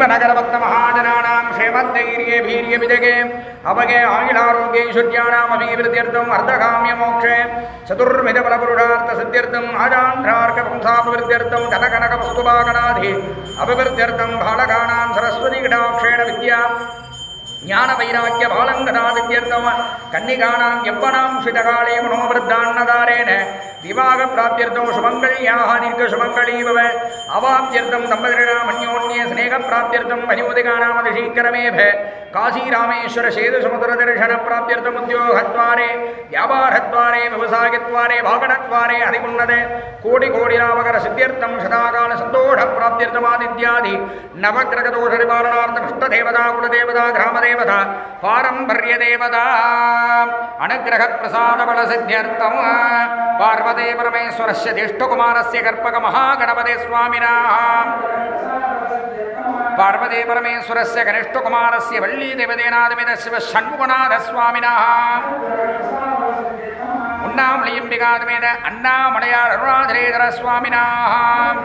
ஜீவநகரபக்தமகாஜனானாம் க்ஷேமத்தைரிய வீரிய விஜகே அவகே ஆயுளாரோக்கியைஸ்வர்யானாம் அபிவிருத்தியர்த்தம் அர்த்தகாமிய மோக்ஷே சதுர்வித பலபுருஷார்த்த சித்தியர்த்தம் ஆஜாந்திரார்க்க பும்சாபவிருத்தியர்த்தம் கனகனக வஸ்துபாகனாதி அபிவிருத்தியர்த்தம் பாலகானாம் சரஸ்வதி கிடாக்ஷேண வித்யா ஞான வைராக்கிய பாலங்கதாதித்யர்த்தம் கன்னிகானாம் எப்பனாம் ஸ்விதகாலே மனோபிரத்தான்னதாரேன விவாக பிராப்தியர்த்தம் சுமங்கள் யாக நிற்க சுமங்களீவ அவாப்தியர்த்தம் தம்பதிரினாம் அந்யோன்ய ஸ்னே स्नेहप्राप्त्यर्थं हरिमुदिकानामतिशीकरमेभ काशीरामेश्वरसेतुसमुद्रदर्शनप्राप्त्यर्थम् उद्योगद्वारे व्यापारद्वारे व्यवसायद्वारे वागणद्वारे हरिमुन्नते कोटिकोटिरामकरसिद्ध्यर्थं शताकालसन्तोषप्राप्त्यर्थमादित्यादि नवग्रहदोषनिवारणार्थमिष्टदेवता कुलदेवता ग्रामदेवता पारम्पर्यदेवता अनुग्रहप्रसादबलसिद्ध्यर्थं पार्वते परमेश्वरस्य ज्येष्ठकुमारस्य कर्पकमहागणपते स्वामिनः பார்வதே பரமேஸ்வரஸ்ய கனிஷ்டகுமாரஸ்ய வள்ளி தேவதேனாதிமித சிவ சண்முகநாத சுவாமினாம் உண்ணாமலியம்பிகாதிமேத அண்ணாமலையார் அருணாதிரேதர சுவாமினாம்